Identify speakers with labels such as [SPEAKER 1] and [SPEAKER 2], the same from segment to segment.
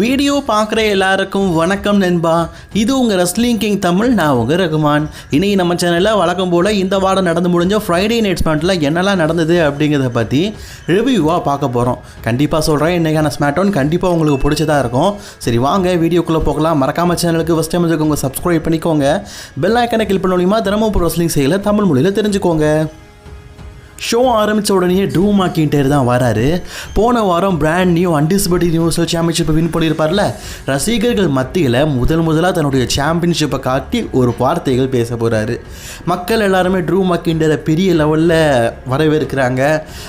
[SPEAKER 1] Video பார்க்குற எல்லாருக்கும் வணக்கம் நண்பா. இது உங்கள் ரெஸ்லிங் கிங் தமிழ் நான் உங்கள் ரகுமான். இனி நம்ம சேனலில் வழக்கம் போல் இந்த வாரம் நடந்து முடிஞ்ச ஃப்ரைடே நைட் ஸ்மாட்டில் என்னெல்லாம் நடந்தது அப்படிங்கிறத பற்றி ரிவ்யூவாக பார்க்க போகிறோம் கண்டிப்பாக சொல்கிறேன் இன்றைக்கான ஸ்மார்ட்டோன் கண்டிப்பாக உங்களுக்கு பிடிச்சதாக இருக்கும். சரி வாங்க வீடியோக்குள்ளே போகலாம். மறக்காமல் சேனலுக்கு ஃபஸ்ட் டைம் உங்கள் சப்ஸ்கிரைப் பண்ணிக்கோங்க. பெல் ஐக்கனை கிளிக் பண்ண மூலியமாக தினமும் ரெஸ்லிங் செய்யலை தமிழ் மொழியில் தெரிஞ்சுக்கோங்க. ஷோ ஆரம்பித்த உடனே ட்ரூ மாக்கின்டர் தான் வராரு. போன வாரம் பிராண்ட் நியூ அன்டிசிபேட்டட் யூனிவர்சல் சாம்பியன்ஷிப்பை வின் பண்ணியிருப்பார்ல ரசிகர்கள் மத்தியில் முதல் முதலாக தன்னுடைய சாம்பியன்ஷிப்பை காட்டி ஒரு வார்த்தைகள் பேச போகிறாரு மக்கள் எல்லாருமே ட்ரூ மாக்கிண்டரை பெரிய லெவலில் வரவேற்கிறாங்க.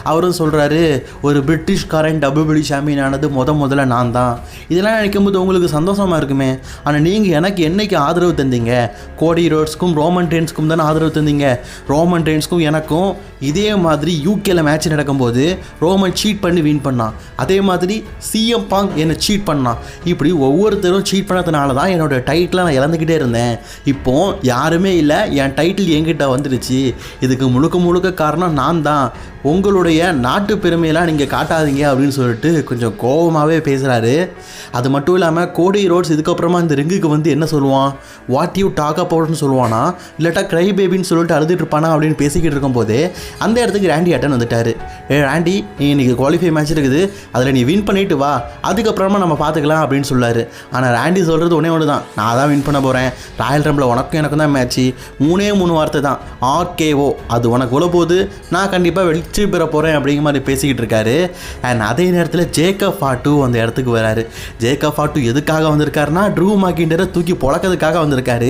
[SPEAKER 1] அவரும் சொல்கிறாரு ஒரு பிரிட்டிஷ்காரன் டபுள்பிடி சாம்பியன் ஆனது முத முதல்ல நான் தான் இதெல்லாம் நினைக்கும் போது உங்களுக்கு சந்தோஷமாக இருக்குமே? ஆனால் நீங்கள் எனக்கு என்றைக்கு ஆதரவு தந்தீங்க? கோடி ரோட்ஸ்க்கும் ரோமன் ட்ரெயின்ஸ்க்கும் தானே ஆதரவு தந்தீங்க? ரோமன் ட்ரெயின்ஸ்க்கும் எனக்கும் இதே மாதிரி யூகேல மேட்ச் நடக்கும்போது ரோமன் சீட் பண்ணி வின் பண்ணான். அதே மாதிரி சிஎம் பாங் என்னை சீட் பண்ணான். இப்படி ஒவ்வொருத்தரும் சீட் பண்ணதுனால தான் என்னோட டைட்டில் நான் இழந்துக்கிட்டே இருந்தேன். இப்போ யாருமே இல்லை என் டைட்டில் என்கிட்ட வந்துடுச்சு. இதுக்கு முழுக்க முழுக்க காரணம் நான் தான். உங்களுடைய நாட்டு பெருமையெல்லாம் நீங்கள் காட்டாதீங்க அப்படின்னு சொல்லிட்டு கொஞ்சம் கோபமாகவே பேசுகிறாரு அது மட்டும் இல்லாமல் கோடி ரோட்ஸ் இதுக்கப்புறமா இந்த ரிங்குக்கு வந்து என்ன சொல்லுவான்? வாட் யூ டாக் அபவுட்னு சொல்லுவானா? இல்லாட்டா க்ரை பேபின்னு சொல்லிட்டு அழுதுட்டு இருப்பானா அப்படின்னு பேசிக்கிட்டு இருக்கும்போதே அந்த இடத்துக்கு ரேண்டி அட்டன் வந்துட்டார். ஏ ரேண்டி நீ இன்னைக்கு குவாலிஃபை மேட்ச் இருக்குது. அதில் நீ வின் பண்ணிட்டு வா. அதுக்கப்புறமா நம்ம பார்த்துக்கலாம் அப்படின்னு சொல்லார். ஆனால் ரேண்டி சொல்கிறது ஒன்றே ஒன்று தான் நான் தான் வின் பண்ண போகிறேன் ராயல் ரம்பில் உனக்கும் எனக்கும் தான் மேட்ச்சு மூணே மூணு வார்த்தை தான். ஆர்கேஓ அது உனக்கு உள்ள போது நான் கண்டிப்பாக வெற்றி பெற போகிறேன் அப்படிங்கிற மாதிரி பேசிக்கிட்டு இருக்காரு. அண்ட் அதே நேரத்தில் ஜேக்கப் ஃபாட்டு அந்த இடத்துக்கு வராரு. ஜேக்கப் ஃபாட்டு எதுக்காக வந்திருக்காருன்னா ட்ரூ மாக்கிண்டரை தூக்கி பொழக்கிறதுக்காக வந்திருக்காரு.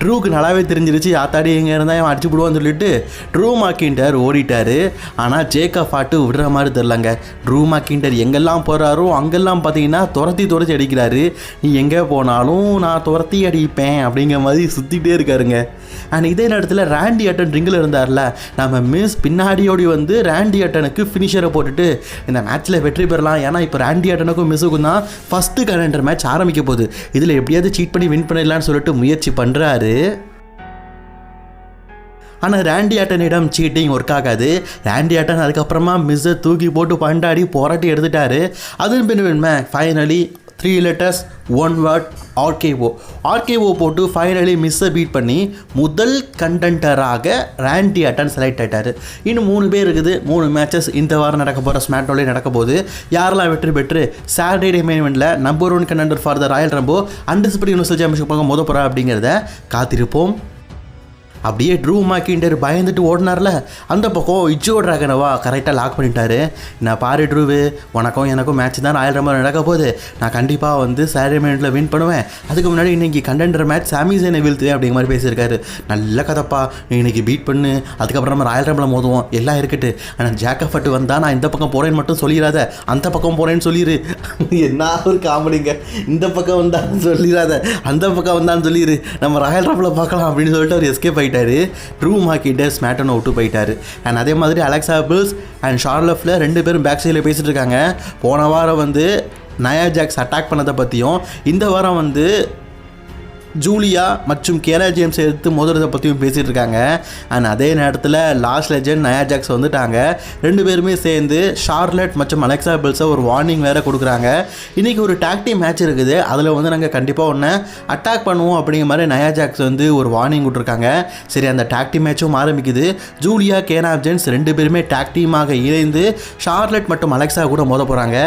[SPEAKER 1] ட்ரூக்கு நல்லாவே தெரிஞ்சிருச்சு ஆத்தாடி எங்கே இருந்தால் அவன் அடிச்சு விடுவான்னு சொல்லிட்டு ட்ரூ மாக்கிண்டர் ஓடிட்டாரு. ஆனால் ஜேக்கப் ஃபாட்டு விடுற மாதிரி தெரிலங்க ட்ரூ மாக்கிண்டர் எங்கெல்லாம் போகிறாரோ அங்கெல்லாம் பார்த்தீங்கன்னா துரத்தி துரத்தி அடிக்கிறாரு. நீ எங்கே போனாலும் நான் துரத்தி அடிப்பேன் அப்படிங்கிற மாதிரி சுற்றிட்டே இருக்காருங்க. அண்ட் இதே நேரத்தில் ரேண்டி அட்டன் ரிங்கில் இருந்தார்ல நம்ம மிஸ் பின்னாடியோடி வந்து ரேண்டி அட்டனுக்கு ஃபினிஷரை போட்டுட்டு இந்த மேட்ச்சில் வெற்றி பெறலாம். ஏன்னா இப்போ ரேண்டி அட்டனுக்கும் மிஸ்ஸுக்கும் தான் ஃபஸ்ட்டு கலண்டர் மேட்ச் ஆரம்பிக்க போகுது. இதில் எப்படியாவது சீட் பண்ணி வின் பண்ணிடலான்னு சொல்லிட்டு முயற்சி பண்ணுறாரு ஆனால் ரேண்டி ஆட்டனிடம் சீட்டிங் ஒர்க் ஆகாது. ரேண்டி ஆட்டன் அதுக்கப்புறமா மிஸ்ஸை தூக்கி போட்டு பண்டாடி போராட்டி எடுத்துட்டாரு. அதன் பின் finally three letters one word RKO RKO போட்டு ஃபைனலி மிஸ்ஸை பீட் பண்ணி முதல் கண்டென்டராக ரேண்டி அட்டன் செலக்ட் ஆகிட்டார் இன்னும் மூணு பேர் இருக்குது. மூணு மேட்சஸ் இந்த வாரம் நடக்க போகிற ஸ்மாட்டோலே நடக்க போகுது. யாரெல்லாம் வெற்றி பெற்று Saturday மெயின்மெண்ட்டில் number one contender for the Royal Rumble undisputed universal championship மோத போகிறா அப்படிங்கிறத காத்திருப்போம். அப்படியே ட்ரூ மாக்கிண்டர் பயந்துட்டு ஓடினார்ல? அந்த பக்கம் இச்சோ ட்ராகனவா கரெக்டாக லாக் பண்ணிட்டாரு. நான் பாரு ட்ரூவு உனக்கும் எனக்கும் மேட்ச் தான் ஆயிரம் ரம்பர் நடக்க போகுது. நான் கண்டிப்பாக வந்து சாட்டர்டே மினிட்ல வின் பண்ணுவேன். அதுக்கு முன்னாடி இன்னைக்கு கண்டென்டர் மேட்ச் சாமிசேனை வீழ்த்து அப்படிங்கிற மாதிரி பேசியிருக்காரு. நல்ல கதப்பா நீ இன்னைக்கு பீட் பண்ணு. அதுக்கப்புறம் நம்ம ராயல் ரம்பில் மோதுவோம். எல்லாம் இருக்கட்டு ஆனால் ஜாக்கஃபட்டு வந்தால் நான் இந்த பக்கம் போகிறேன்னு மட்டும் சொல்லிடாத. அந்த பக்கம் போகிறேன்னு சொல்லிடு என்ன ஒரு காமெடிங்க இந்த பக்கம் வந்தான்னு சொல்லிடாத. அந்த பக்கம் வந்தான்னு சொல்லிடு நம்ம ராயல் ரம்பில் பார்க்கலாம் அப்படின்னு சொல்லிட்டு அவர் எஸ்கேப் ஆகிட்டாரு ட்ரூ மார்க்கிட்ட ஸ்மேட்டனை விட்டு போயிட்டாரு. அண்ட் அதே மாதிரி அலெக்சாபிள்ஸ் அண்ட் ஷார்லஃபில் ரெண்டு பேரும் பேக் சைடில் பேசிட்டு இருக்காங்க. போன வாரம் வந்து நயா ஜாக்ஸ் அட்டாக் பண்ணதை பற்றியும் இந்த வாரம் வந்து ஜூலியா மற்றும் கேரா ஜேம்ஸ் எடுத்து மோதுறதை பற்றியும் பேசிகிட்டு இருக்காங்க அண்ட் அதே நேரத்தில் லாஸ்ட் லெஜண்ட் நயா ஜாக்ஸ் வந்துட்டாங்க. ரெண்டு பேருமே சேர்ந்து ஷார்லட் மற்றும் அலெக்சா பில்ஸை ஒரு வார்னிங் வேறு கொடுக்குறாங்க. இன்றைக்கி ஒரு டாக்டி மேட்ச் இருக்குது. அதில் வந்து நாங்கள் கண்டிப்பாக ஒன்று அட்டாக் பண்ணுவோம் அப்படிங்கிற மாதிரி நயா ஜாக்ஸ் வந்து ஒரு வார்னிங் விட்ருக்காங்க சரி அந்த டாக்டி மேட்சும் ஆரம்பிக்குது. ஜூலியா கேனா ஜென்ஸ் ரெண்டு பேருமே டாக் டீமாக இணைந்து ஷார்லட் மற்றும் அலெக்சா கூட மோத போகிறாங்க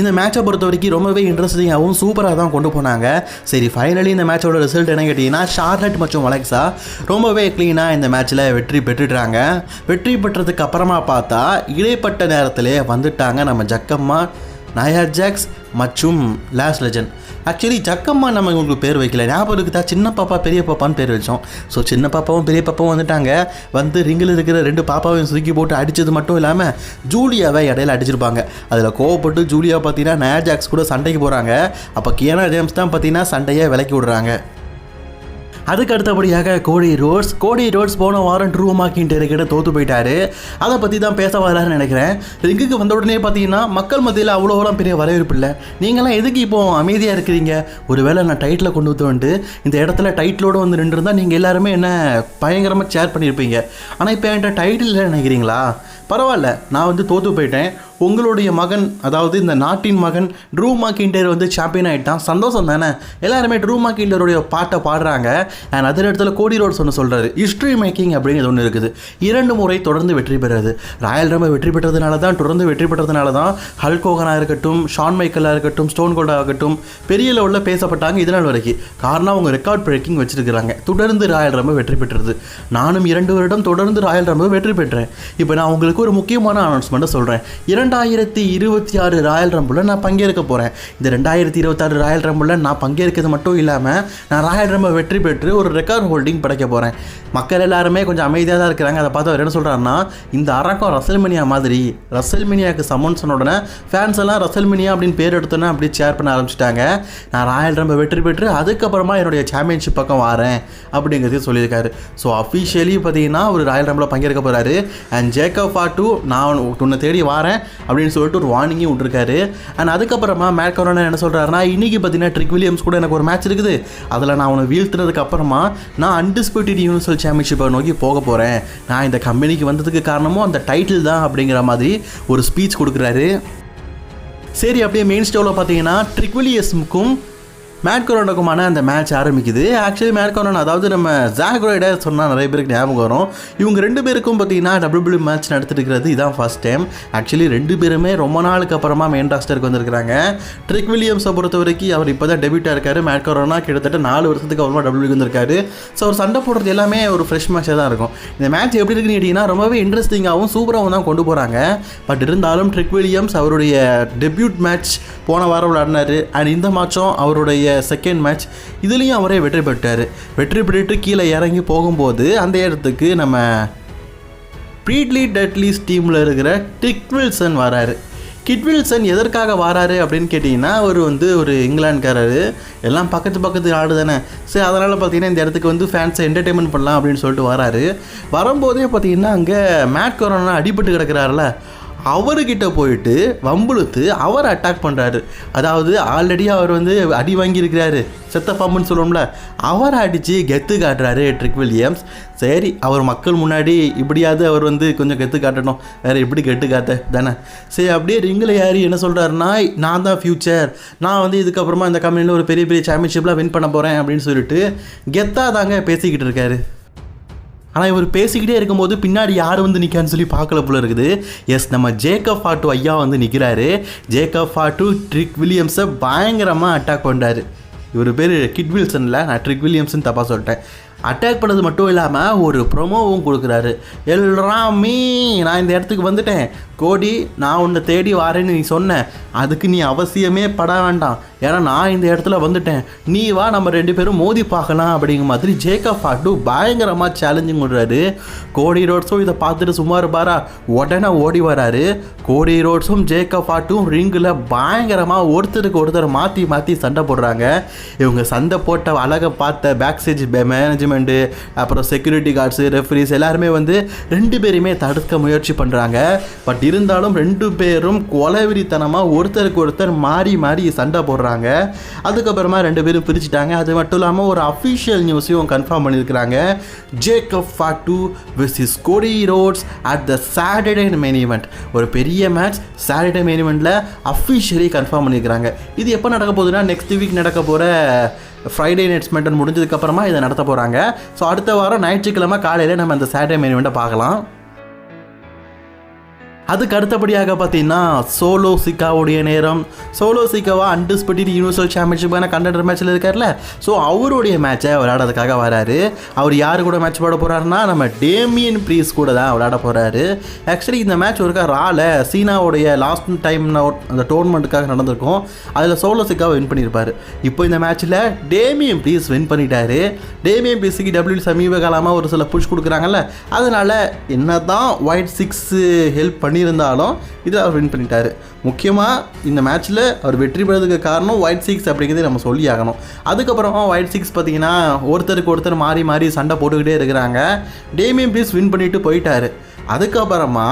[SPEAKER 1] இந்த மேட்சை பொறுத்த வரைக்கும் ரொம்பவே இன்ட்ரெஸ்டிங்காகவும் சூப்பராக தான் கொண்டு போனாங்க. சரி ஃபைனலி இந்த மேட்சோட ரிசல்ட் என்ன கேட்டிங்கன்னா ஷார்லட் மற்றும் அலெக்ஸா ரொம்பவே க்ளீனாக இந்த மேட்ச்சில் வெற்றி பெற்றுடுறாங்க வெற்றி பெற்றதுக்கு அப்புறமா பார்த்தா இடைப்பட்ட நேரத்திலே வந்துட்டாங்க நம்ம ஜக்கம்மா. நயா ஜாக்ஸ் மற்றும் லாஸ்ட் லெஜன் ஆக்சுவலி ஜக்கம்மா நம்ம உங்களுக்கு பேர் வைக்கல. ஞாபகம் இருக்குதா? சின்ன பாப்பா பெரிய பாப்பான்னு பேர் வச்சோம். ஸோ சின்ன பாப்பாவும் பெரிய பாப்பாவும் வந்துட்டாங்க. வந்து ரிங்கில் இருக்கிற ரெண்டு பாப்பாவையும் சுருக்கி போட்டு அடித்தது மட்டும் இல்லாமல் ஜூலியாவை இடையில அடிச்சிருப்பாங்க. அதில் கோவப்பட்டு ஜூலியா பார்த்தீங்கன்னா நயா ஜாக்ஸ் கூட சண்டைக்கு போகிறாங்க அப்போ கியானா ஜேம்ஸ் தான் பார்த்தீங்கன்னா சண்டையை விலக்கி விடுறாங்க. அதுக்கு அடுத்தபடியாக கோடி ரோட்ஸ் கோடி ரோட்ஸ் போன வாரம் ட்ரூ மாக்கின்ட்டு கிட்ட தோத்து போயிட்டாரு. அதை பற்றி தான் பேச வராருன்னு நினைக்கிறேன். ரிங்குக்கு வந்த உடனே பார்த்தீங்கன்னா மக்கள் மத்தியில் அவ்வளோலாம் பெரிய வரவேற்பு இல்லை. நீங்களாம் எதுக்கு இப்போ அமைதியாக இருக்கிறீங்க? ஒருவேளை நான் டைட்டில் கொண்டு வந்து வந்துட்டு இந்த இடத்துல டைட்டிலோடு வந்து நின்றுருந்தா நீங்கள் எல்லாருமே என்ன பயங்கரமாக ஷேர் பண்ணியிருப்பீங்க ஆனால் இப்போ என்கிட்ட டைட்டில் நினைக்கிறீங்களா? பரவாயில்ல நான் வந்து தோற்று போயிட்டேன். உங்களுடைய மகன் அதாவது இந்த நாட்டின் மகன் ட்ரூ மாக்கிண்டர் வந்து சாம்பியன் ஆகிட்டான் சந்தோஷம் தானே? எல்லாருமே ட்ரூ மாக்கிண்டருடைய பாட்டை பாடுறாங்க. அண்ட் அதே இடத்துல கோடி ரோட்ஸ் ஒன்று சொல்கிறாரு ஹிஸ்ட்ரி மேக்கிங் அப்படிங்கிறது ஒன்று இருக்குது. இரண்டு முறை தொடர்ந்து வெற்றி பெறுறது. ராயல் ரம்ப வெற்றி பெற்றதுனால தான் தொடர்ந்து வெற்றி பெற்றதுனால தான் ஹல்கோகனாக இருக்கட்டும் ஷான் மைக்கலாக இருக்கட்டும் ஸ்டோன் கோல்டாக இருக்கட்டும் பெரிய லெவலில் பேசப்பட்டாங்க இதனால் வரைக்கும். காரணம் அவங்க ரெக்கார்ட் பிரேக்கிங் வச்சிருக்கிறாங்க. தொடர்ந்து ராயல் ரம்ப வெற்றி பெற்றது. நானும் இரண்டு வருடம் தொடர்ந்து ராயல் ரம்ப வெற்றி பெற்றேன். இப்போ நான் உங்களுக்கு ஒரு முக்கியமான அனௌன்ஸ்மெண்ட்டை சொல்கிறேன் இரண்டாயிரத்தி இருபத்தி ஆறு ராயல் ரம்பில் நான் பங்கேற்க போகிறேன் இந்த ரெண்டாயிரத்தி இருபத்தாறு ராயல் ரம்பில் நான் பங்கேற்கிறது மட்டும் இல்லாமல் நான் ராயல் ரம்பை வெற்றி பெற்று ஒரு ரெக்கார்ட் ஹோல்டிங் படைக்க போகிறேன் மக்கள் எல்லாருமே கொஞ்சம் அமைதியாக தான் இருக்கிறாங்க. அதை பார்த்து அவர் என்ன சொல்கிறாருன்னா இந்த அரக்கம் ரசல்மினியா மாதிரி ரசல்மினியாவுக்கு சம்மன் சொன்ன உடனே ஃபேன்ஸ் எல்லாம் ரசல்மினியா அப்படின்னு பேர் எடுத்தோன்னே அப்படியே ஷேர் பண்ண ஆரம்பிச்சிட்டாங்க. நான் ராயல் ரம்பை வெற்றி பெற்று அதுக்கப்புறமா என்னுடைய சாம்பியன்ஷிப் பக்கம் வரேன் அப்படிங்கிறதையும் சொல்லியிருக்காரு. ஸோ அஃபிஷியலி பார்த்தீங்கன்னா ஒரு ராயல் ரம்பில் பங்கேற்க போகிறாரு அண்ட் ஜேக்கப் டூ நான் உன்னை தேடி வரேன் அப்படின்னு சொல்லிட்டு ஒரு வார்னிங்கும் விட்டுருக்காரு. அண்ட் அதுக்கப்புறமா மேட் கரோனா என்ன சொல்கிறாருன்னா இன்றைக்கி பார்த்தீங்கன்னா ட்ரிக் வில்லியம்ஸ் கூட எனக்கு ஒரு மேட்ச் இருக்குது. அதில் நான் அவனை வீழ்த்துனதுக்கு அப்புறமா நான் அன்டிஸ்பியூட்டட் யூனிவர்சல் சாம்பியன்ஷிப்பை நோக்கி போக போகிறேன் நான் இந்த கம்பெனிக்கு வந்ததுக்கு காரணமும் அந்த டைட்டில் தான் அப்படிங்கிற மாதிரி ஒரு ஸ்பீச் கொடுக்குறாரு. சரி அப்படியே மெயின் ஸ்டோவில் பார்த்தீங்கன்னா ட்ரிக்விலியஸ்முக்கும் மேட்கரோனுக்குமான அந்த மேட்ச் ஆரம்பிக்குது. ஆக்சுவலி மேட் அதாவது நம்ம ஜாக்ரோயிட சொன்னால் நிறைய பேருக்கு ஞாபகம் வரும். இவங்க ரெண்டு பேருக்கும் பார்த்தீங்கன்னா டபிள்யூ மேட்ச் நடத்திருக்கிறது இதான் ஃபர்ஸ்ட் டைம் ஆக்சுவலி ரெண்டு பேருமே ரொம்ப நாளுக்கு அப்புறமா மெயின் ராஸ்டருக்கு வந்திருக்கிறாங்க. ட்ரிக் வில்லியம்ஸை பொறுத்த வரைக்கும் அவர் இப்போ தான் டெபியூட்டாக இருக்கார். மேட்கரோனா கிட்டத்தட்ட நாலு வருஷத்துக்கு அப்புறமா டபிள்யூ வந்திருக்காரு. ஸோ அவர் சண்டை போடுறது எல்லாமே ஒரு ஃப்ரெஷ் மேட்சாக தான் இருக்கும். இந்த மேட்ச் எப்படி இருக்குன்னு கேட்டிங்கன்னா ரொம்பவே இன்ட்ரெஸ்டிங்காகவும் சூப்பராகவும் தான் கொண்டு போகிறாங்க பட் இருந்தாலும் ட்ரிக் வில்லியம்ஸ் அவருடைய டெபியூட் மேட்ச் போன வாரம் விளையாடினார். அண்ட் இந்த மாதம் அவருடைய செகண்ட் மேட்ச் இதுலேயும் அவரே வெற்றி பெற்றார். வெற்றி பெற்றுட்டு கீழே இறங்கி போகும்போது அந்த இடத்துக்கு நம்ம ப்ரீட்லி டெட்லிஸ் டீமில் இருக்கிற டிக்வில்சன் வராரு. கிட்வில்சன் எதற்காக வராரு அப்படின்னு கேட்டிங்கன்னா அவர் வந்து ஒரு இங்கிலாந்துக்காரரு. எல்லாம் பக்கத்து பக்கத்து நாடு தானே. சரி அதனால் பார்த்தீங்கன்னா இந்த இடத்துக்கு வந்து ஃபேன்ஸை என்டர்டெயின்மெண்ட் பண்ணலாம் அப்படின்னு சொல்லிட்டு வராரு. வரும்போதே பார்த்தீங்கன்னா அங்கே மேட் கொரோனா அடிபட்டு கிடக்கிறாருல அவர்கிட்ட போயிட்டு வம்புழுத்து அவர் அட்டாக் பண்ணுறாரு அதாவது ஆல்ரெடி அவர் வந்து அடி வாங்கியிருக்கிறாரு. செத்த பாம்புன்னு சொல்லுவோம்ல அவரை அடித்து கெத்து காட்டுறாரு ட்ரிக் வில்லியம்ஸ் சரி அவர் மக்கள் முன்னாடி இப்படியாவது அவர் வந்து கொஞ்சம் கெத்து காட்டணும். வேறு எப்படி கெட்டு காட்ட? தானே. சரி அப்படியே ரிங்கில் யார் என்ன சொல்கிறாருன்னா நான் தான் ஃப்யூச்சர் நான் வந்து இதுக்கப்புறமா இந்த கம்பெனியில் ஒரு பெரிய பெரிய சாம்பியன்ஷிப்லாம் வின் பண்ண போகிறேன் அப்படின்னு சொல்லிட்டு கெத்தாக தாங்க பேசிக்கிட்டு இருக்காரு. ஆனால் இவர் பேசிக்கிட்டே இருக்கும்போது பின்னாடி யார் வந்து நிற்கான்னு சொல்லி பார்க்கல போல இருக்குது. எஸ் நம்ம ஜேக்கப் ஃபாட்டு ஐயா வந்து நிற்கிறாரு ஜேக்கப் ஃபாட்டு ட்ரிக் வில்லியம்ஸை பயங்கரமாக அட்டாக் பண்ணுறாரு இவர் பேர் கிட் வில்சனில் நான் ட்ரிக் வில்லியம்ஸ்னு தப்பாக சொல்லிட்டேன். அட்டாக் பண்ணது மட்டும் இல்லாமல் ஒரு ப்ரொமோவும் கொடுக்குறாரு. எல்லாமே நான் இந்த இடத்துக்கு வந்துட்டேன். கோடி நான் உன்னை தேடி வரேன்னு நீ சொன்ன அதுக்கு நீ அவசியமே பட வேண்டாம். ஏன்னா நான் இந்த இடத்துல வந்துட்டேன். நீ வா நம்ம ரெண்டு பேரும் மோதி பார்க்கலாம் அப்படிங்கிற மாதிரி ஜேக்கப் ஆட்டு பயங்கரமாக சேலஞ்சிங் விடுறாரு கோடி ரோட்ஸும் இதை பார்த்துட்டு சும்மா இருப்பாரா? உடனே ஓடி வராரு. கோடி ரோட்ஸும் ஜேக்கப் ஆட்டும் ரிங்கில் பயங்கரமாக ஒருத்தருக்கு ஒருத்தர் மாற்றி மாற்றி சண்டை போடுறாங்க. இவங்க சண்டை போட்ட அழகை பார்த்த பேக் ஸ்டேஜ் மேனேஜ்மெண்ட்டு அப்புறம் செக்யூரிட்டி கார்ட்ஸு ரெஃபரிஸ் எல்லாருமே வந்து ரெண்டு பேருமே தடுக்க முயற்சி பண்ணுறாங்க பட் இருந்தாலும் ரெண்டு பேரும் கொலவெறித்தனமாக ஒருத்தருக்கு ஒருத்தர் மாறி மாறி சண்டை போடுறாங்க. அதுக்கப்புறமா ரெண்டு பேரும் பிரிச்சுட்டாங்க. அது மட்டும் இல்லாமல் ஒரு அஃபிஷியல் நியூஸையும் கன்ஃபார்ம் பண்ணியிருக்கிறாங்க. Jacob Fatu vs Cody Rhodes at the Saturday main event ஒரு பெரிய மேட்ச் சாட்டர்டே மெயின் ஈவெண்ட்டில் அஃபிஷியலி கன்ஃபார்ம் பண்ணியிருக்கிறாங்க. இது எப்போ நடக்க போகுதுன்னா நெக்ஸ்ட் வீக் நடக்க போகிற ஃப்ரைடே நைட்ஸ் மெட்டன் முடிஞ்சதுக்கப்புறமா இதை நடத்த போகிறாங்க ஸோ அடுத்த வாரம் ஞாயிற்றுக்கிழமை காலையில் நம்ம அந்த சாட்டர்டே மெயின் ஈவெண்ட்டை பார்க்கலாம். அதுக்கு அடுத்தபடியாக பார்த்தீங்கன்னா சோலோ சிக்காவுடைய நேரம் சோலோ சிக்காவா அன்டிஸ்பியூட்டட் யூனிவர்சல் சாம்பியன்ஷிப்பான கண்டெண்டர் மேட்ச்சில் இருக்கார்ல. ஸோ அவருடைய மேட்சை விளையாடுறதுக்காக வராரு. அவர் யார் கூட மேட்ச் போட போகிறாருன்னா நம்ம டேமியன் ப்ரீஸ் கூட தான் விளையாட போகிறாரு ஆக்சுவலி இந்த மேட்ச் ஒருக்கா ரால சீனாவுடைய லாஸ்ட் டைம் அந்த டோர்னமெண்ட்டுக்காக நடந்திருக்கும். அதில் சோலோ சிக்காவை வின் பண்ணியிருப்பார். இப்போ இந்த மேட்ச்சில் டேமியன் ப்ரீஸ் வின் பண்ணிட்டாரு. டேமியன் ப்ரீஸுக்கு டபிள்யூ சமீப காலமாக ஒரு சில புஷ் கொடுக்குறாங்கல்ல. அதனால் என்ன தான் ஒயிட் சிக்ஸு ஹெல்ப் பண்ணியிருந்தாலும் இதில் அவர் வின் பண்ணிட்டார். முக்கியமாக இந்த மேட்ச்சில் அவர் வெற்றி பெறதுக்கு காரணம் ஒயிட் சிக்ஸ் அப்படிங்கிறத நம்ம சொல்லி ஆகணும். அதுக்கப்புறமா ஒயிட் சிக்ஸ் பார்த்தீங்கன்னா ஒருத்தருக்கு ஒருத்தர் மாறி மாறி சண்டை போட்டுக்கிட்டே இருக்கிறாங்க. டேமியம் ப்ளீஸ் வின் பண்ணிட்டு போயிட்டாரு. அதுக்கப்புறமா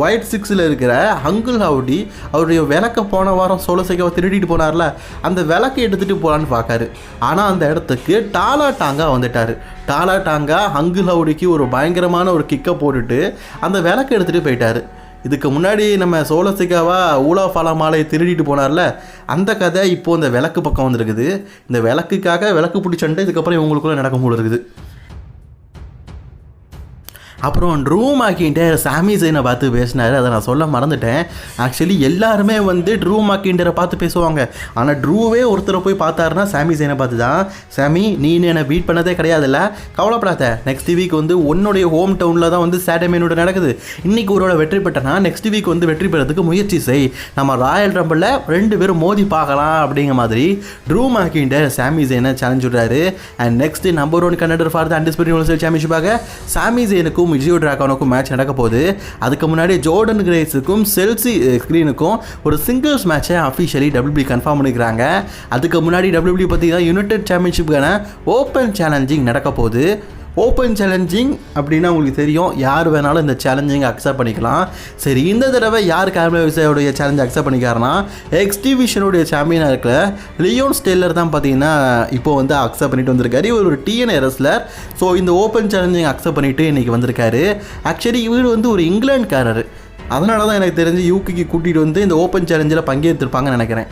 [SPEAKER 1] ஒயிட் சிக்ஸில் இருக்கிற அங்குல் ஹவுடி அவருடைய விளக்க போன வாரம் சோழசைக்காவை திருடிட்டு போனார்ல அந்த விளக்கை எடுத்துகிட்டு போகலான்னு பார்க்காரு. ஆனால் அந்த இடத்துக்கு டாலா டாங்கா வந்துட்டார். டாலா டாங்கா அங்குல் ஹவுடிக்கு ஒரு பயங்கரமான ஒரு கிக்கை போட்டுட்டு அந்த விளக்கை எடுத்துகிட்டு போயிட்டார். இதுக்கு முன்னாடி நம்ம சோலசிக்காவா ஊலா ஃபாலா மாலையை திருடிட்டு போனார்ல? அந்த கதை இப்போ இந்த விளக்கு பக்கம் வந்திருக்குது. இந்த விளக்குக்காக விளக்கு பிடிச்சண்டை இதுக்கப்புறம் இவங்களுக்குள்ளே நடக்கும் போல இருக்குது. அப்புறம் ட்ரூ மாக்கிண்டர் சாமி ஜெயினை பார்த்து பேசினார். அதை நான் சொல்ல மறந்துட்டேன். ஆக்சுவலி எல்லாருமே வந்து ட்ரூ மாக்கின்றரை பார்த்து பேசுவாங்க. ஆனால் ட்ரூவே ஒருத்தரை போய் பார்த்தாருன்னா சாமி ஜெயினை பார்த்து தான். சாமி நீ என்னை பீட் பண்ணதே கிடையாதுல்ல. கவலைப்படாத. நெக்ஸ்ட் வீக் வந்து உன்னுடைய ஹோம் டவுனில் தான் வந்து சேட்டமேனோட நடக்குது. இன்னைக்கு ஒருவேளை வெற்றி பெற்றனா? நெக்ஸ்ட் வீக் வந்து வெற்றி பெறதுக்கு முயற்சி செய். நம்ம ராயல் ரம்பிளில் ரெண்டு பேரும் மோதி பார்க்கலாம் அப்படிங்கிற மாதிரி ட்ரூ மாக்கிண்டர் சாமி ஜெயினை சேலஞ்ச் விடுறாரு. And next number one contender for the undisputed universal சாம்பியன்ஷிப்பாக Sami ஜெயினுக்கும் விஜயோ டிராகனுக்கும் மேட்ச் நடக்க போகுது அதுக்கு முன்னாடி ஜோர்டன் கிரேஸுக்கும் செல்சி ஸ்க்ரீனுக்கும் ஒரு சிங்கிள்ஸ் மேட்சை அஃபிஷியலி டபிள்யூபி கன்ஃபார்ம் பண்ணிக்கிறாங்க அதுக்கு முன்னாடி டபிள்யூபி பார்த்தீங்கன்னா யுனைடெட் சாம்பியன்ஷிப்புக்கான ஓப்பன் சேலஞ்சிங் நடக்க போகுது ஓப்பன் சேலஞ்சிங் அப்படின்னா உங்களுக்கு தெரியும். யார் வேணாலும் இந்த சேலஞ்சிங் அக்செப்ட் பண்ணிக்கலாம். சரி இந்த தடவை யார் கேமரா விசையோடைய சேலஞ்ச் அக்செப்ட் பண்ணிக்காருன்னா எக்ஸ்டிவிஷனுடைய சாம்பியனாக இருக்கிற லியோன் ஸ்டெல்லர் தான் பார்த்தீங்கன்னா இப்போ வந்து அக்செப்ட் பண்ணிட்டு வந்திருக்காரு. இவர் ஒரு டிஎன் ரெஸ்லர் ஸோ இந்த ஓப்பன் சேலஞ்சிங் அக்செப்ட் பண்ணிட்டு இன்றைக்கி வந்திருக்காரு. ஆக்சுவலி இவர் வந்து ஒரு இங்கிலாந்துக்காரர் அதனால தான் எனக்கு தெரிஞ்சு யூகேக்கு கூட்டிகிட்டு வந்து இந்த ஓப்பன் சேலஞ்சில் பங்கேற்றிருப்பாங்கன்னு நினைக்கிறேன்.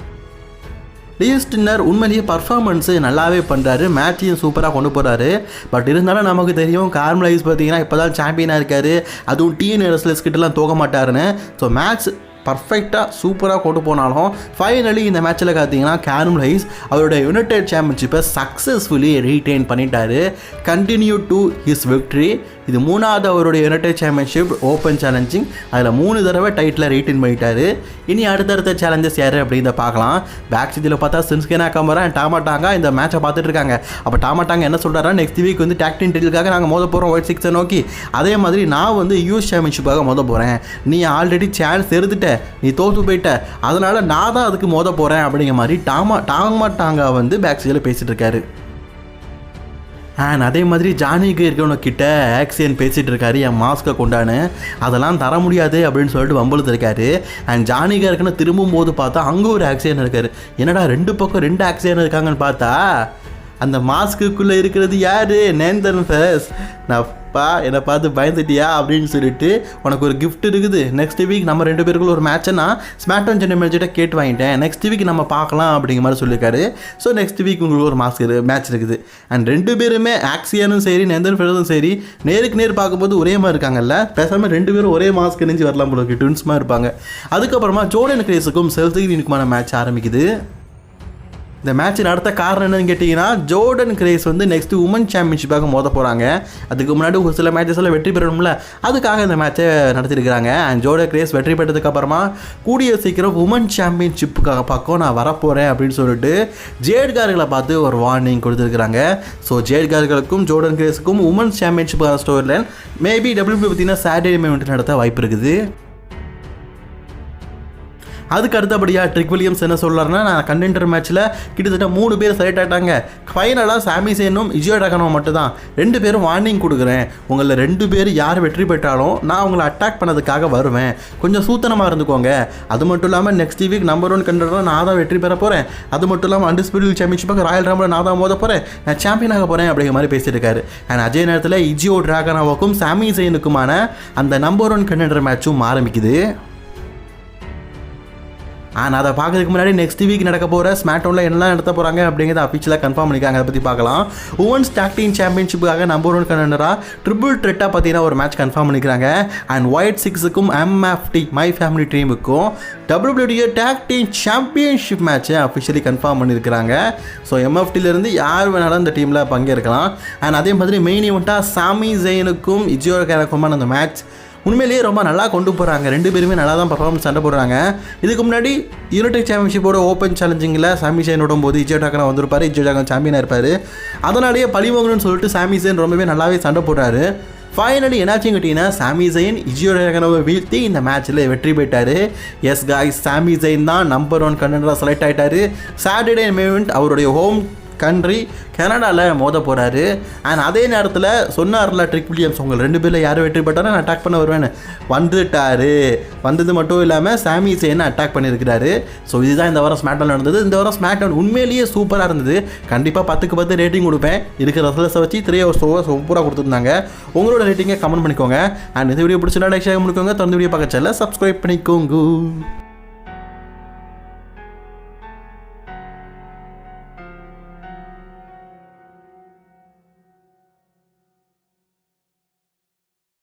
[SPEAKER 1] லியஸ்டின்னர் உண்மையிலேயே பர்ஃபார்மன்ஸு நல்லாவே பண்ணுறாரு மேட்சையும் சூப்பராக கொண்டு போகிறாரு பட் இருந்தாலும் நமக்கு தெரியும் கார்மலைஸ் பார்த்தீங்கன்னா இப்போ தான் சாம்பியனாக இருக்கார். அதுவும் டிஎன் ரெஸ்லர்ஸ் கிட்டலாம் தோக மாட்டாருன்னு. ஸோ மேட்ச் பர்ஃபெக்டாக சூப்பராக கொண்டு போனாலும் ஃபைனலி இந்த மேட்ச்சில் பார்த்தீங்கன்னா கேரம் ரைஸ் அவருடைய யுனைடெட் சாம்பியன்ஷிப்பை சக்ஸஸ்ஃபுல்லி ரீட்டைன் பண்ணிட்டாரு. கண்டினியூ டு ஹிஸ் விக்ட்ரி இது மூணாவது அவருடைய யுனைடெட் சாம்பியன்ஷிப் ஓப்பன் சேலஞ்சிங் அதில் மூணு தடவை டைட்டில் ரீட்டைன் பண்ணிட்டாரு. இனி அடுத்தடுத்த சேலஞ்சஸ் யார் அப்படின்றத பார்க்கலாம். பேக் ஸ்டேஜில் பார்த்தா சின்ஸ்கேனா கமரா அண்ட் டாமாட்டாங்க இந்த மேட்சை பார்த்துட்டு இருக்காங்க. அப்போ டாமாட்டாங்க என்ன சொல்கிறாரா நெக்ஸ்ட் வீக் வந்து டாக்டின் டெல்லுக்காக நாங்கள் மோத போகிறோம் ஒயிட் சிக்ஸை நோக்கி. அதே மாதிரி நான் வந்து யூஎஸ் சாம்பியன்ஷிப்பாக மோத போகிறேன் நீ ஆல்ரெடி சான்ஸ் எடுத்துட்ட நீ தோற்று போயிட்ட. அதனால் நான் தான் அதுக்கு மோத போகிறேன் அப்படிங்கிற மாதிரி டாமா டாமாட்டாங்க வந்து பேக் ஸ்டேஜில் பேசிகிட்டு இருக்காரு. அண்ட் அதே மாதிரி ஜானிக்கு இருக்கிறவங்க கிட்ட ஆக்சியன் பேசிகிட்டு இருக்காரு என் மாஸ்க்கை கொண்டானு அதெல்லாம் தர முடியாது அப்படின்னு சொல்லிட்டு வம்பளுத்து இருக்காரு. அண்ட் ஜானிகா இருக்குன்னு திரும்பும் போது பார்த்தா அங்கே ஒரு ஆக்சியன் இருக்காரு. என்னடா ரெண்டு பக்கம் ரெண்டு ஆக்சியன் இருக்காங்கன்னு பார்த்தா அந்த மாஸ்க்குள்ளே இருக்கிறது யாரு? Nathan face. நான் பா என்னை பார்த்து பயந்துட்டியா? அப்படின்னு சொல்லிட்டு உனக்கு ஒரு கிஃப்ட் இருக்குது. நெக்ஸ்ட் வீக் நம்ம ரெண்டு பேருக்குள்ள ஒரு மேட்ச்னா ஸ்மாக்டவுன் ஜென்டர் மேட்சிட்ட கேட்டு வாங்கிட்டேன். நெக்ஸ்ட் வீக் நம்ம பார்க்கலாம் அப்படிங்கிற மாதிரி சொல்லியிருக்காரு. ஸோ நெக்ஸ்ட் வீக் உங்களுக்கு ஒரு மாஸ்க் மேட்ச் இருக்குது. அண்ட் ரெண்டு பேருமே ஆக்சியனும் சரி நெந்தன் ஃபெரதும் சரி நேருக்கு நேர் பார்க்கும்போது ஒரே மாதிரி இருக்காங்கல்ல? பேசாமல் ரெண்டு பேரும் ஒரே மாஸ்க் நெஞ்சு வரலாம் போல இருக்கு. ட்வின்ஸ் மாதிரி இருப்பாங்க. அதுக்கப்புறமா ஜோடன் கிரேஸுக்கும் செல்சிக்கு மேட்ச் ஆரம்பிக்குது. இந்த மேட்ச் நடத்த காரணம் என்னன்னு கேட்டிங்கன்னா ஜோர்டன் கிரேஸ் வந்து நெக்ஸ்ட் உமன் சாம்பியன்ஷிப்பாக மோத போகிறாங்க அதுக்கு முன்னாடி ஒரு சில மேட்சஸ் எல்லாம் வெற்றி பெறணும்ல. அதுக்காக இந்த மேட்சை நடத்திருக்கிறாங்க அண்ட் ஜோர்டன் கிரேஸ் வெற்றி பெற்றதுக்கப்புறமா கூடிய சீக்கிரம் உமன் சாம்பியன்ஷிப்புக்காக பக்கம் நான் வரப்போகிறேன் அப்படின்னு சொல்லிட்டு ஜேட்கார்களை பார்த்து ஒரு வார்னிங் கொடுத்துருக்குறாங்க. ஸோ ஜேட்கார்களுக்கும் ஜோர்டன் கிரேஸுக்கும் உமன் சாம்பியன்ஷிப் ஸ்டோரி மேபி டபிள்யூபி பார்த்தீங்கன்னா சாட்டர்டே மேவெண்ட் நடத்த வாய்ப்பு இருக்குது. அதுக்கு அடுத்தபடியாக ட்ரிக் வில்லியம்ஸ் என்ன சொல்கிறாருன்னா நான் கண்டென்டர் மேட்ச்சில் கிட்டத்தட்ட மூணு பேர் செலக்ட் ஆகிட்டாங்க ஃபைனலாக சாமி சேனும் இஜியோ டகனோ மட்டும்தான். ரெண்டு பேரும் வார்னிங் கொடுக்குறேன். உங்களில் ரெண்டு பேர் யார் வெற்றி பெற்றாலும் நான் உங்களை அட்டாக் பண்ணதுக்காக வருவேன். கொஞ்சம் சூத்தனமாக இருந்துக்கோங்க. அது மட்டும் இல்லாமல் next week number one contender நான் தான் வெற்றி பெற போகிறேன் அது மட்டும் இல்லாமல் அண்டிஸ்பிரில் சாம்பியன்ஷிப்பாக ராயல் ராம்பில் நான் தான் மோத போகிறேன் நான் சாம்பியன் ஆக போகிறேன் அப்படிங்கிற மாதிரி பேசியிருக்காரு. அண்ட் அதே நேரத்தில் இஜியோ டிராகனாவுக்கும் சாமி சேனுக்குமான அந்த நம்பர் ஒன் கண்டென்டர் மேட்சும் ஆரம்பிக்குது. ஆனால் அதை பார்க்கறதுக்கு முன்னாடி நெக்ஸ்ட் வீக் நடக்க போகிற ஸ்மாக்டவுனில் என்னெல்லாம் நடத்த போகிறாங்க அப்படிங்கிறத அஃபிஷியலாக கன்ஃபார்ம் பண்ணிக்காங்க அதை பற்றி பார்க்கலாம். உமன்ஸ் டாக் டீம் சாம்பியன்ஷிப்புக்காக நம்பர் ஒன் கண்டனராக ட்ரிபிள் ட்ரெட்டாக பார்த்தீங்கன்னா ஒரு மேட்ச் கன்ஃபார்ம் பண்ணிக்கிறாங்க அண்ட் ஒயிட் சிக்ஸுக்கும் எம்எஃப்டி மை ஃபேமிலி டீமுக்கும் டபிள்யூபிள்யூடியோ டாக் டீம் சாம்பியன்ஷிப் மேட்ச்சை அஃபிஷியலி கன்ஃபார்ம் பண்ணியிருக்கிறாங்க. ஸோ எம்எஃப்டிலேருந்து யார் வேணாலும் இந்த டீமில் பங்கேற்கலாம். அண்ட் அதே மாதிரி மெயின் இவெண்ட்டாக சாமி ஜெயினுக்கும் இஜியோ கேரக்குமான அந்த மேட்ச் உண்மையிலேயே ரொம்ப நல்லா கொண்டு போகிறாங்க ரெண்டு பேருமே நல்லா தான் பர்ஃபார்மன்ஸ் சண்டை போடுறாங்க. இதுக்கு முன்னாடி யுனைடெட் சாம்பியன்ஷிப்போட ஓப்பன் சேலஞ்சிங்கில் சாமி சேன் விடும்போது இஜய் டாக்கனா வந்திருப்பார். இஜய் டாக்கன் சாம்பியனாக இருப்பார். அதனாலேயே பழிவாங்கணும்னு சொல்லிட்டு சாமி சேன் ரொம்பவே நல்லாவே சண்டை போடுறாரு. ஃபைனலி என்னாச்சுன்னு கேட்டிங்கன்னா சாமி ஜெயின் இஜியோ டாக்கனவை வீழ்த்தி இந்த மேட்ச்சில் வெற்றி பெற்றார். எஸ் காய்ஸ் சாமி ஜெயின் தான் நம்பர் ஒன் கண்டனராக செலக்ட் ஆகிட்டார் சாட்டர்டே மேவெண்ட் அவருடைய ஹோம் கண்ட்ரி கனடாவில் மோத போகிறாரு அண்ட் அதே நேரத்தில் சொன்னார்ல ட்ரிக் வில்லியம்ஸ் உங்கள் ரெண்டு பேரில் யார் வெற்றி பெற்றாலும் நான் அட்டாக் பண்ண வருவேன்னு. வந்துட்டாரு. வந்தது மட்டும் இல்லாமல் சாமி சேனை அட்டாக் பண்ணியிருக்கிறாரு ஸோ இதுதான் இந்த வாரம் ஸ்மாக் நடந்தது. இந்த வாரம் ஸ்மாக் டவுன் உண்மையிலேயே சூப்பராக இருந்தது. கண்டிப்பாக பத்துக்கு பத்து ரேட்டிங் கொடுப்பேன். இருக்கிற ரசலஸை வச்சு த்ரீ ஹவர்ஸ் ஓவர் சூப்பராக கொடுத்துருந்தாங்க. உங்களோட ரேட்டிங்கை கமெண்ட் பண்ணிக்கோங்க. அண்ட் இந்த வீடியோ பிடிச்சிருந்தா லைக் ஷேர் பண்ணிக்கோங்க தொடர்ந்து வீடியோ பார்க்க சப்ஸ்கிரைப் பண்ணிக்கோங்க.